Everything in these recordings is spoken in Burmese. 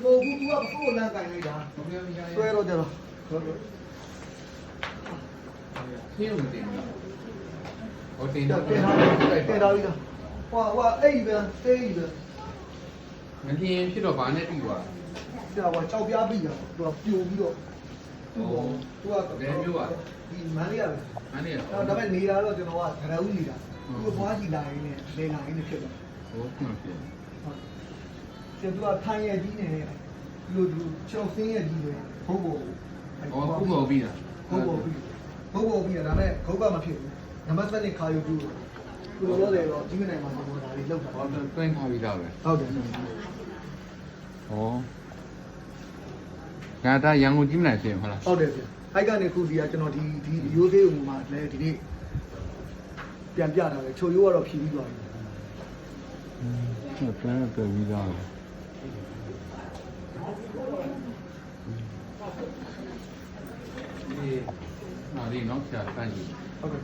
ဟိုဘူး तू ကကိုယ်လမ်းကင်လိုက်တာဘယ်လိုရဆွဲတော့ကြတော့ရှင်းဦးတင်လားဟိုတင်တတော့ကယ်ထားတယ်ထားပြီးသားဟွာဟွာအဲ့ဒီပဲတေးကြီးပဲမပြင်းဖြစ်တော့ဘာနဲ့ပြီးသွားဆရာကကြောက်ပြားပြီးတာသူကပြိုပြီးတော့သူ့ဘောသူကဒီမန်းလေးရတယ်မနေ့ကအဲ့ဒါပေမဲ့နေတာတော့ကျွန်တော်ကဂရဦးနေတာသူကဘွားကြည့်လာရင်းနဲ့လေလာရင်းနဲ့ဖြစ်သွားဟိုခွင့်ပြဟုတ်ကျ န်သူကထိုင်ရကြီးနေတယ်လူလူချောင်းစင်းရကြီးတယ်ဘုတ်ဘောဟောခုပေါ်ပြီးတာဘုတ်ဘောပြီးဘုတ်ဘောပြီးတာဒါပေမဲ့ခုတ်ကမဖြစ်ဘူးနံပါတ်7နဲ့ခါယူပြီးသူလိုလို့တယ်တော့ကြီးမနိုင်မှာကျွန်တော်ဒါလေးလောက်တာဟောတွင်းထားပြီးသားပဲဟုတ်တယ်ဟောငါဒါရန်ကုန်ကြီးမနိုင်ဖြစ်ဟုတ်လားဟုတ်တယ်ဗျအဲ့ကနေခုဒီကကျွန်တော်ဒီဒီရိုးသေးဦးမှာလည်းဒီနေ့ပြန်ပြတာပဲချိုရိုးကတော့ဖြီးပြီးသွားပြီဟုတ်ပြန်ပြန်ပြီးသားပဲ ဒီနာဒီနော်ဆရာတန်းကြီးဟုတ်ကဲ့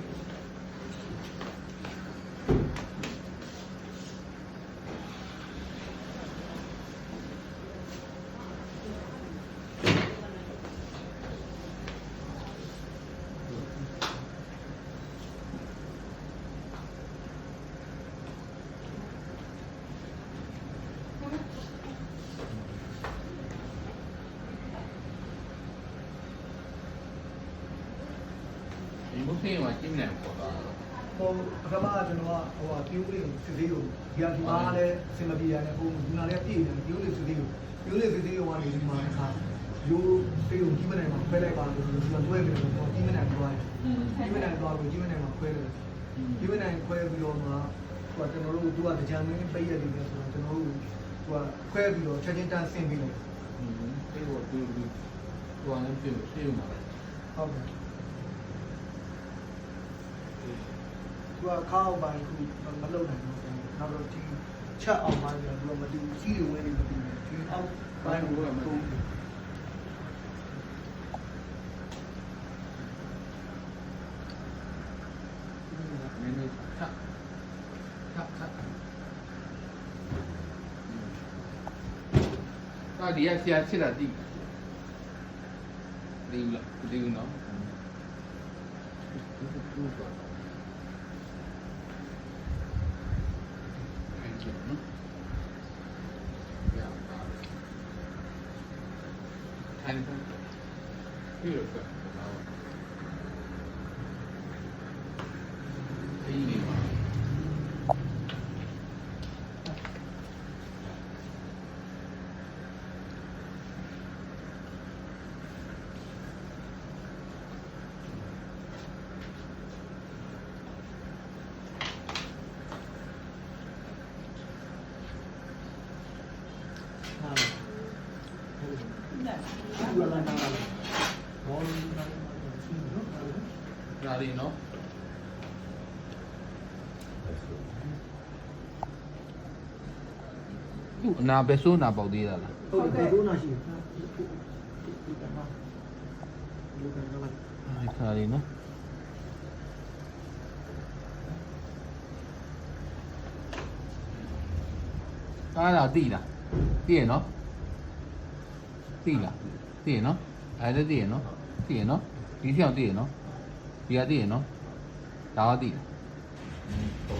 ဒီဘုဖေးကကြီးမနိုင်ပေါ်တာဟိုပထမကကျွန်တော်ကဟိုဟာပြိုးလေးကိုစစ်သေးကိုဒီကဒီအားလည်းအစင်မပြေရတယ်ဟိုဒီနာလည်းပြည့်တယ်ပြိုးလေးစစ်သေးကိုပြိုးလေးစစ်သေးကိုကနေဒီမှာခါရိုးသေးကိုကြီးမနိုင်မှာခွဲလိုက်ပါလို့ဒီကတွဲပြီးတော့ကြီးမနိုင်သွားတယ်ကြီးမနိုင်သွားပြီးကြီးမနိုင်မှာခွဲတယ်ကြီးမနိုင်ခွဲပြီးတော့မှဟိုကျွန်တော်တို့သူကကြံမင်းပိတ်ရတယ်ဆိုတော့ကျွန်တော်တို့သူကခွဲပြီးတော့ချက်ချင်းတန်းဆင်းပြီးတယ်ဒီကိုဒီဒီဟိုလည်းပြုရှင်းမှာဟုတ်ကဲ့ သူကခါအောင်ပိုင်းခုမလုပ်နိုင်ဘူးနောက်တော့ဒီချက်အောင်ပိုင်းကသူကမတူစီးရဝဲနေမတူဒီအောက်ပိုင်းကိုတော့မတူနည်းနည်းထပ်ထပ်ထပ်ဒါဒီရဆရာချစ်တာတိဒီလား ဒီနော်ထိုင်တယ်ပြီးတော့ဒီနေမှာ ဟာဟုတ်တယ် ဒီလာလာလာဘောလုံးလာစီနော်ဒါလေးနော်သူ့အနာပဲဆိုးနာပေါက်သေးတာလားဟုတ်တယ်ဘိုးနာရှိတယ်ဒီကမှာဒီကမှာအဲ့ခါလေးနော်ကားလာတိလားတိရနော် တိလားတိရနော်အဲ့ဒါတိရနော်တိရနော်ဒီပြောင်တိရနော်ဒီကတိရနော်ဒါကတိလားဒါ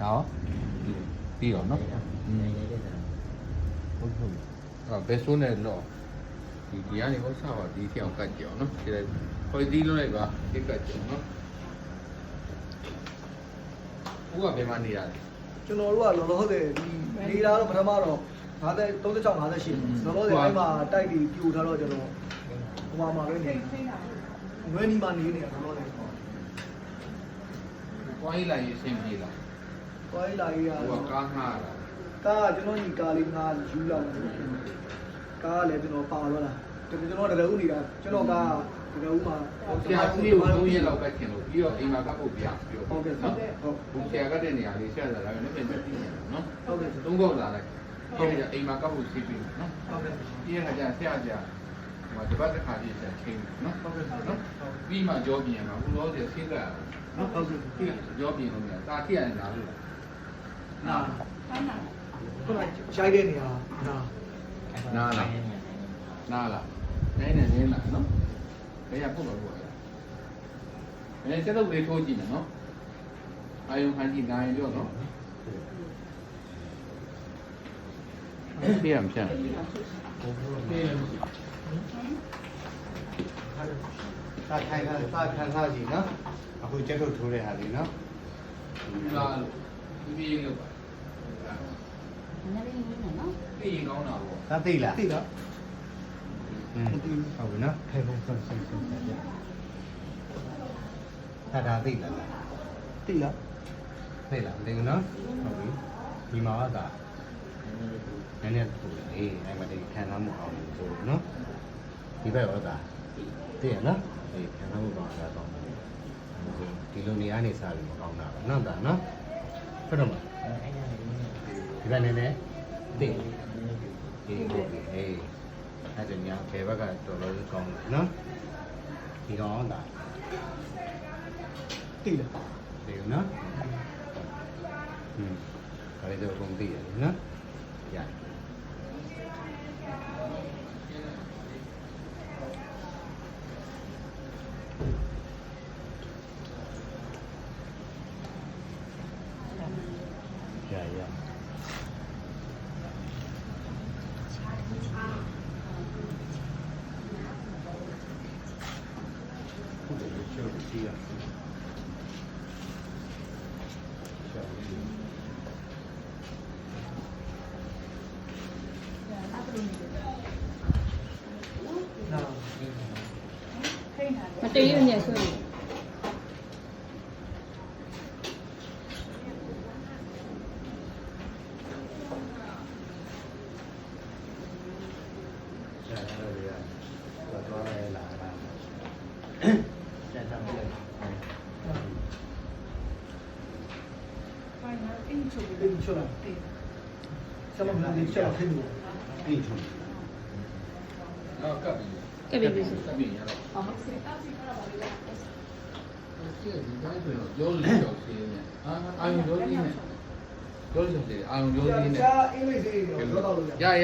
ရောတိရောနော်ဟုတ်ဟုတ်အဲ့ဘယ်ဆိုးနေလောဒီဒီကနေဟောစားပါဒီပြောင်ကတ်ကြောင်နော်ဒီလိုက်ခေါ်ဒီလုံးလိုက်ပါဒီကတ်ကြောင်နော်ဦးကဘယ်မှာနေရလဲကျွန်တော်တို့ကလောလောဆယ်ဒီနေတာတော့ပထမတော့ 50 36 58လောလောဆယ်အဲ့မှာတိုက်ပြီးပြိုထားတော့ကျွန်တော်ဟိုမှာမှာပဲနေငွေနီမှာနေနေတာလောလောဆယ်ဝိုင်းလိုက်ရင်အဆင်ပြေလားသွားလာရေးရဟိုတော့ကကားငှားတာကားကကျွန်တော်ညီကားလေးငါယူလာတယ်ကားကလည်းကျွန်တော်ပါတော့လားကျွန်တော်တရဦးနေတာကျွန်တော်ကားတရဦးမှာဆရာစီကို3ရက်လောက်ကချင်လို့ပြီးတော့အိမ်မှာကပ်ဖို့ပြပြီးတော့ဟုတ်ကဲ့နော်ဟုတ်ဘုဆရာကတဲ့နေရာလေးဆက်လာတာလည်းပြန်ပြန်ပြီးနေနော်ဟုတ်ကဲ့သုံးခေါက်လာလိုက် ဟုတ်ကဲ့အိမ်မှာကပ်ဖို့စီးပြီးနော်ဟုတ်ကဲ့ပြီးရခါကျဆရာကြာဟိုတပတ်တစ်ခါပြည့်ဆက်ချင်းနော်ဟုတ်ကဲ့နော်ပြီးမှကြောပြင်မှာဘုလောဆရာဆင်းကနော်ဟုတ်ကဲ့ပြီးကြောပြင်လို့များတာတိရတယ်လားလို့နာခုနရိုက်တဲ့နေရာနာနားလားနားလားနည်းနည်းနည်းလားနော်ဘယ်ရပုတ်တော့ပေါ့အဲစက်တော့လေးထိုးကြည့်မယ်နော်အာယုံခံကြည့်နိုင်ရောနော် ပြရမချမ်းပြရမစာထိုင်တာစာခံထားကြည့်နော်အခုကျက်ထုတ်ထိုးတဲ့ဟာလေးနော်လာလို့ဒီပြေးလို့ပါနည်းနည်းလေးနော်ပြေးရင်ကောင်းတာပေါ့သာသိလားသိလားอืมဟုတ်ပြီနော်ထိုင်ဖို့ဆက်ဆက်ဆက်ဆက်ကြသာဒါသိလားသိလားသိလားမသိဘူးနော်ဟုတ်ပြီဒီမှာက နည်းနည်းပူတယ်အေးအဲ့မတည်းခံစားမှုအောင်ဆိုနော်ဒီဘက်ရောသာသိရနော်အေးခံစားမှုကောင်းတာတော့ဒီလိုနေရာနေစားပြီးမကောင်းတာပါနော်ဒါနော်ဖတ်တော့မှာဒီဘက်နည်းနည်းသိအေးဟုတ်ပြီအေးအဲ့ဒါညာဘယ်ဘက်ကတော်တော်လေးကောင်းတယ်နော်ဒီကောင်ကသိလားဒီနော်อืมဒါလေးတော့ကုန်သိရတယ်နော် ရရရဟုတ်တယ်ချိုးကြည့်ရအောင် နား မတည့်ရညဆိုရင်ဆရာတော်တွေ ကတော့သွားရဲလာတာဆရာတော်တွေအိမ်ချုပ်အိမ်ချုပ်လားဆက်မမလေးချက်ခင်းလို့အိတ်ထုံးတော့ကပ်ပြီကဲပြီပြီဆိုကပ်ပြီရတော့ဟုတ်ကဲ့ကျဲဒီတိုင်းဆိုတော့ရောလို့ကြောက်သေးတယ်အာအာယုံရောသေးတယ်ရောလို့ကြောက်သေးတယ်အာယုံရောသေးတယ်ရှားအင်္ဂလိပ်လေးတွေတော့တော့လို့ရရရ